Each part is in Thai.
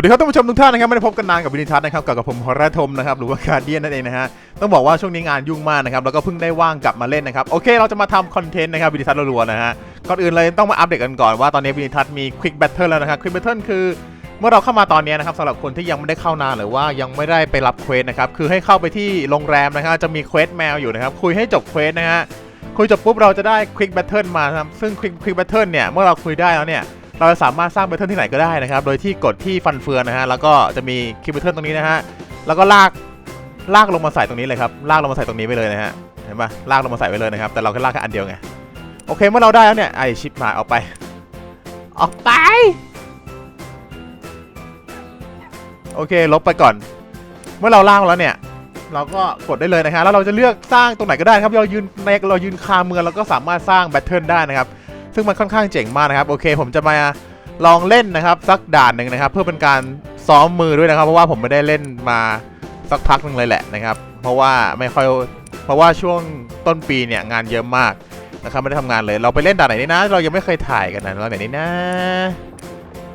วัสดีครับท่านผู้ชมทุกท่านนะครับไม่ได้พบกันนานกับวินิทัศน์นะครับกับกับผมฮอร์ทมนะครับหรือว่าการเดียนนั่นเองนะฮะต้องบอกว่าช่วงนี้งานยุ่งมากนะครับแล้วก็เพิ่งได้ว่างกลับมาเล่นนะครับโอเคเราจะมาทำคอนเทนต์นะครับวินิทัศน์รัวๆนะฮะก่อนอื่นเลยต้องมาอัปเดตกันก่อนว่าตอนนี้วินิทัศน์มีควิกแบทเทิลแล้วนะครับควิกแบทเทิลคือเมื่อเราเข้ามาตอนนี้นะครับสำหรับคนที่ยังไม่ได้เข้านานหรือว่ายังไม่ได้ไปรับเควสนะครับคือให้เข้าไปที่โรงแรมนะครับจะมีเควสแมวอยู่นะครับคุยให้จบเควสนะฮะคุยจบปุ๊บเราจะได้ควิกแบทเทิลมาครับซึ่งควิกแบทเทิลเนี่ยเมื่อเราคุยได้แล้วเนี่ย เราจะสามารถสร้างแบทเทิลที่ไหนก็ได้นะครับ โดยที่กดที่ฟันเฟืองนะฮะ แล้วก็จะมีคิวแบทเทิลตรงนี้นะฮะ แล้วก็ลากลากลงมาใส่ตรงนี้เลยครับ ลากลงมาใส่ตรงนี้ไปเลยนะฮะ เห็นปะลากลงมาใส่ไว้เลยนะครับ แต่เราแค่ลากแค่อันเดียวไง โอเคเมื่อเราได้แล้วเนี่ย ไอชิปมาเอาไป ออกไป โอเค ลบไปก่อน เมื่อเราลางแล้วเนี่ย เราก็กดได้เลยนะฮะ แล้วเราจะเลือกสร้างตรงไหนก็ได้ครับ เรายืนในเรายืนคาเมืองเราก็สามารถสร้างแบทเทิลได้นะครับ ซึ่งมันค่อนข้างเจ๋งมากนะครับโอเค ผมจะมาลองเล่นนะครับสักด่านหนึ่งนะครับ เพื่อเป็นการซ้อมมือด้วยนะครับ เพราะว่าผมไม่ได้เล่นมาสักพักหนึ่งเลยแหละนะครับ เพราะว่าไม่ค่อยเพราะว่าช่วงต้นปีเนี่ยงานเยอะมากนะครับไม่ได้ทำงานเลย เราไปเล่นด่านไหนนี่นะ เรายังไม่เคยถ่ายกันนะเราไหนนี่นะ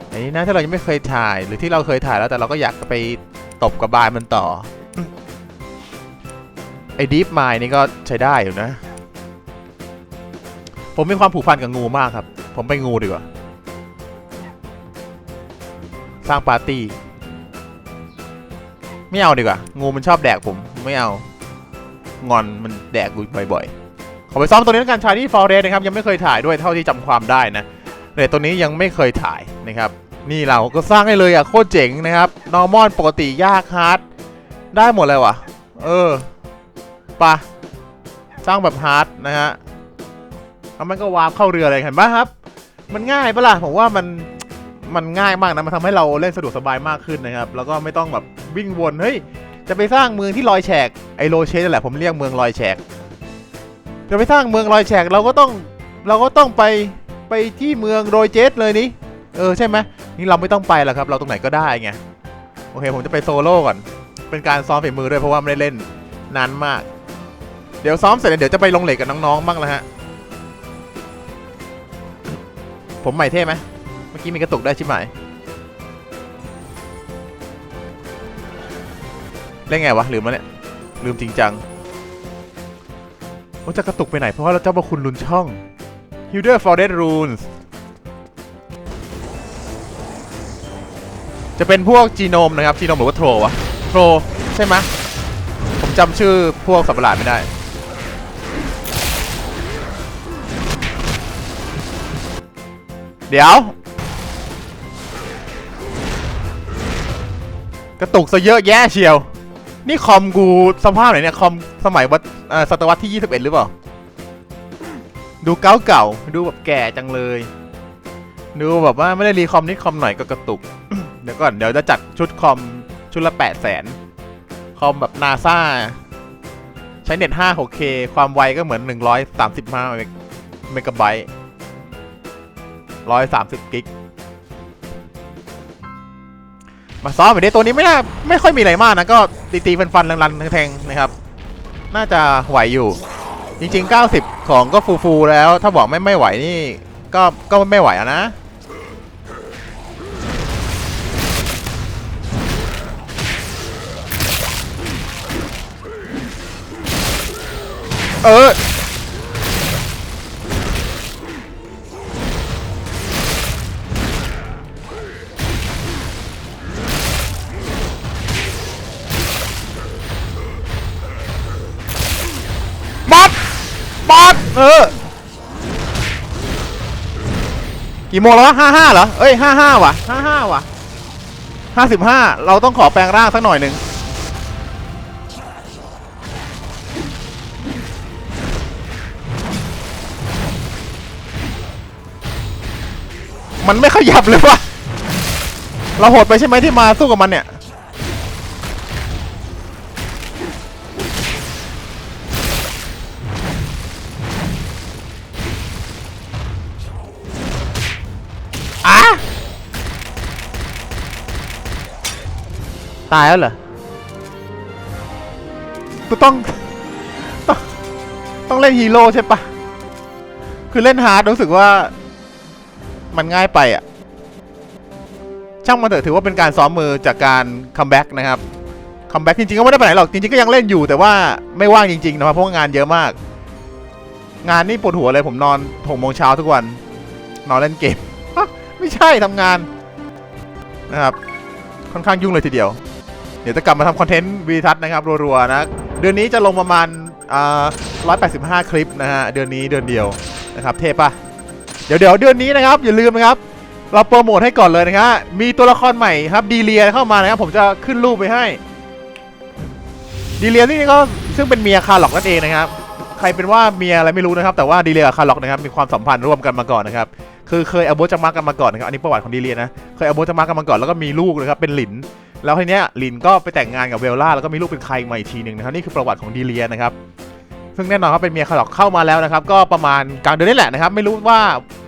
ไหนนี่นะถ้าเรายังไม่เคยถ่ายหรือที่เราเคยถ่ายแล้วแต่เราก็อยากไปตบกับบายมันต่อไอ้ดีฟไมล์นี่ก็ใช้ได้อยู่นะ ผมมีความผูกพันกับงูมากครับ ผมไปงูดีกว่า สร้างปาร์ตี้ ไม่เอาดีกว่า งูมันชอบแดกผมไม่เอา งอนมันแดกกูบ่อยๆ ขอไปซ้อมตัวนี้แล้วกันชายที่ฟอร์เรสนะครับ ยังไม่เคยถ่ายด้วยเท่าที่จำความได้นะเรทตัวนี้ยังไม่เคยถ่ายนะครับ นี่เราก็สร้างให้เลยอะโคตรเจ๋งนะครับ นอร์มอนปกติยากฮาร์ดได้หมดเลยว่ะ เออปะสร้างแบบฮาร์ดนะฮะ แล้วมันก็วาร์ปเข้าเรือเลยเห็นปะครับ มันง่ายปะล่ะผมว่ามันมันง่ายมากนะมันทำให้เราเล่นสะดวกสบายมากขึ้นนะครับ แล้วก็ไม่ต้องแบบวิ่งวนเฮ้ยจะไปสร้างเมืองที่ลอยแฉกไอโรเชสนั่นแหละผมเรียกเมืองลอยแฉกจะไปสร้างเมืองลอยแฉกเราก็ต้องเราก็ต้องไปไปที่เมืองโรยเจสเลยนี่เออใช่ไหมนี่เราไม่ต้องไปหรอกครับ เราตรงไหนก็ได้ไงโอเค ผมจะไปโซโล่ก่อน เป็นการซ้อมฝีมือด้วยเพราะว่าไม่ได้เล่นนานมาก เดี๋ยวซ้อมเสร็จเดี๋ยวจะไปลงเหล็กกับน้องๆบ้างแล้วฮะ ผมใหม่เท่ไหมเมื่อกี้มีกระตุกได้ใช่ไหมเล่นไงวะลืมแล้วเนี่ยลืมจริงจังว่าจะกระตุกไปไหนเพราะว่าเราเจ้าพระคุณลุนช่อง Hilder for Dead Runes จะเป็นพวกจีโนมนะครับจีโนมหรือว่าโทรวะโทรใช่ไหมผมจำชื่อพวกสัตว์ประหลาดไม่ได้ เดี๋ยว กระตุกซะเยอะแยะเชียว นี่คอมกูสภาพไหนเนี่ย คอมสมัยวัศตวรรษที่ 21 หรือเปล่า ดูเก่าเก่าดูแบบแก่จังเลย ดูแบบว่าไม่ได้รีคอมนิดคอมหน่อยก็กระตุก เดี๋ยวก่อน เดี๋ยวจะจัดชุดคอมชุดละ 8 0 0แสนคอมแบบนาซาใช้เน็ต 5 6K ความไวก็เหมือน 135เมกะไบต์ 130กิกมาซ้อมไปดิตัวนี้ไม่น่าไม่ค่อยมีอะไรมากนะก็ตีตีฟันฟันรันๆแทงๆนะครับ น่าจะไหวอยู่ จริง ๆ 90 ของก็ฟูๆแล้ว ถ้าบอกไม่ไม่ไหวนี่ก็ก็ไม่ไหวนะเออ บอสเออ กี่โมงแล้ววะห้าห้าเหรอ เอ้ยห้าห้าว่ะห้าห้าว่ะห้าสิบห้าเราต้องขอแปลงร่างสักหน่อยหนึ่งมันไม่ขยับเลยวะเราโหดไปใช่ไหมที่มาสู้กับมันเนี่ย ตายแล้วเหรอต้องต้อง ต้องเล่นฮีโร่ใช่ปะคือเล่นฮาร์ดรู้สึกว่ามันง่ายไปอะช่างมันเถอะถือว่าเป็นการซ้อมมือจากการคัมแบ็กนะครับคัมแบ็กจริงๆก็ไม่ได้ไปไหนหรอกจริงๆก็ยังเล่นอยู่แต่ว่าไม่ว่างจริงๆนะครับเพราะว่างานเยอะมาก งานนี่ปวดหัวเลยผมนอนหกโมงเช้าทุกวัน นอนเล่นเกมไม่ใช่ทำงานนะครับค่อนข้างยุ่งเลยทีเดียว เดี๋ยวจะกลับมาทำคอนเทนต์วีทัศนะครับรัวๆนะ เดือนนี้จะลงประมาณอ่า185คลิปนะฮะ เดือนนี้เดือนเดียวนะครับ เทปะเดี๋ยวเดี๋ยวเดือนนี้นะครับอย่าลืมนะครับ เราโปรโมทให้ก่อนเลยนะครับมีตัวละครใหม่ครับดีเลียเข้ามานะครับผมจะขึ้นรูปไปให้ ดีเลียนี่ก็ซึ่งเป็นเมียคาร์ล็อกนั่นเองนะครับใครเป็นว่าเมียอะไรไม่รู้นะครับ แต่ว่าดีเลียกับคาร์ล็อกนะครับมีความสัมพันธ์ร่วมกันมาก่อนนะครับคือเคยอโบจามากันมาก่อนนะครับอันนี้ประวัติของดีเลียนะเคยอโบจามากันมาก่อนแล้วก็มีลูกนะครับเป็นหลิน แล้วทีเนี้ยลินก็ไปแต่งงานกับเวลล่าแล้วก็มีลูกเป็นใครมาอีกทีหนึ่งนะครับนี่คือประวัติของดีเลียนะครับซึ่งแน่นอนครับเป็นเมียคาร์ล็อกเข้ามาแล้วนะครับก็ประมาณกลางเดือนนี้แหละนะครับไม่รู้ว่า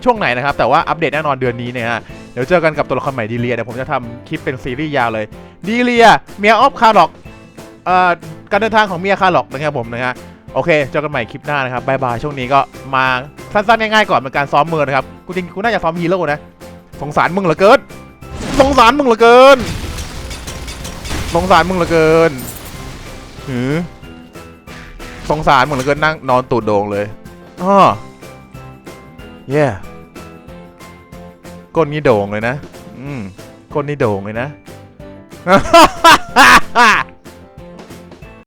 ช่วงไหนนะครับแต่ว่าอัปเดตแน่นอนเดือนนี้เนี่ยฮะเดี๋ยวเจอกันกับตัวละครใหม่ดีเลียเดี๋ยวผมจะทำคลิปเป็นซีรีส์ยาวเลยดีเลียเมียออฟคาร์ล็อกเอ่อการเดินทางของเมียคาร์ล็อกนะครับผมนะฮะโอเคเจอกันใหม่คลิปหน้านะครับบายบายช่วงนี้ก็มาสั้นๆง่ายๆก่อนเป็นการซ้อมมือนะครับกูจริงกูน่าจะซ้อมฮีโร่นะสงสารมึงเหลือเกินสงสารมึงเหลือเกิน สงสารมึงเหลือเกินหือสงสารมึงเหลือเกินนั่งนอนตูดโด่งเลยอ้อเย่ก้นนี่โด่งเลยนะ อืมก้นนี่โด่งเลยนะ